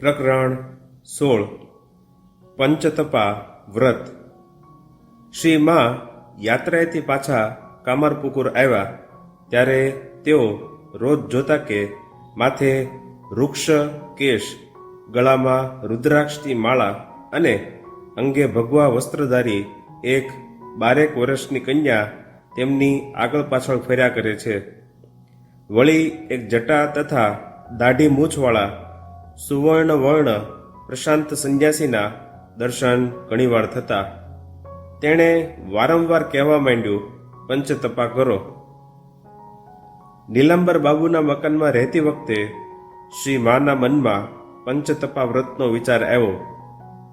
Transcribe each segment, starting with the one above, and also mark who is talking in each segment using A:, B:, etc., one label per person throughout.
A: પ્રકરણ સોળ. પંચતપા વ્રત. શ્રી માં યાત્રાએથી પાછા કામરપુકુર આવ્યા, ત્યારે તેઓ રોજ જોતા કે માથે વૃક્ષ, કેશ, ગળામાં રુદ્રાક્ષની માળા અને અંગે ભગવા વસ્ત્રધારી એક બારેક વર્ષની કન્યા તેમની આગળ પાછળ ફર્યા કરે છે. વળી એક જટા તથા દાઢી મૂછવાળા સુવર્ણ વર્ણ પ્રશાંત સંન્યાસીના દર્શન ઘણીવાર થતા. તેણે વારંવાર કહેવા માંડ્યું પંચતપા કરો. નીલાંબર બાબુના મકાનમાં રહેતી વખતે શ્રી માના મનમાં પંચતપા વ્રતનો વિચાર આવ્યો.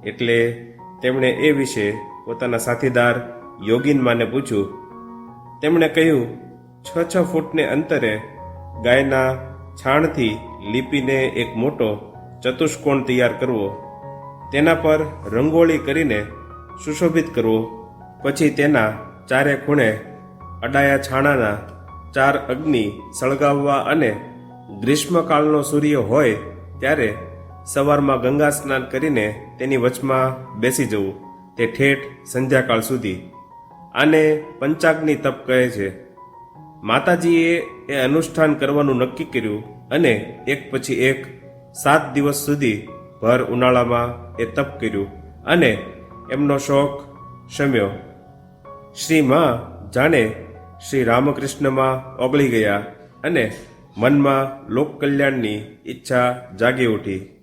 A: એટલે તેમણે એ વિશે પોતાના સાથીદાર યોગીન માને પૂછ્યું. તેમણે કહ્યું, છ છ ફૂટને અંતરે ગાયના છાણથી લીપીને એક મોટો ચતુષ્કોણ તૈયાર કરવો, તેના પર રંગોળી કરીને સુશોભિત કરવો, પછી તેના ચારે ખૂણે અડાયા છાણાના ચાર અગ્નિ સળગાવવા અને ગ્રીષ્મકાળનો સૂર્ય હોય ત્યારે સવારમાં ગંગા સ્નાન કરીને તેની વચમાં બેસી જવું. તે ઠેઠ સંધ્યાકાળ સુધી. આને પંચાગ્નિ તપ કહે છે. માતાજીએ એ અનુષ્ઠાન કરવાનું નક્કી કર્યું અને એક પછી એક સાત દિવસ સુધી ભર ઉનાળામાં એ તપ કર્યું અને એમનો શોખ શમ્યો. શ્રી માં જાણે શ્રી રામકૃષ્ણમાં ઓગળી ગયા અને મનમાં લોક કલ્યાણની ઈચ્છા જાગી ઉઠી.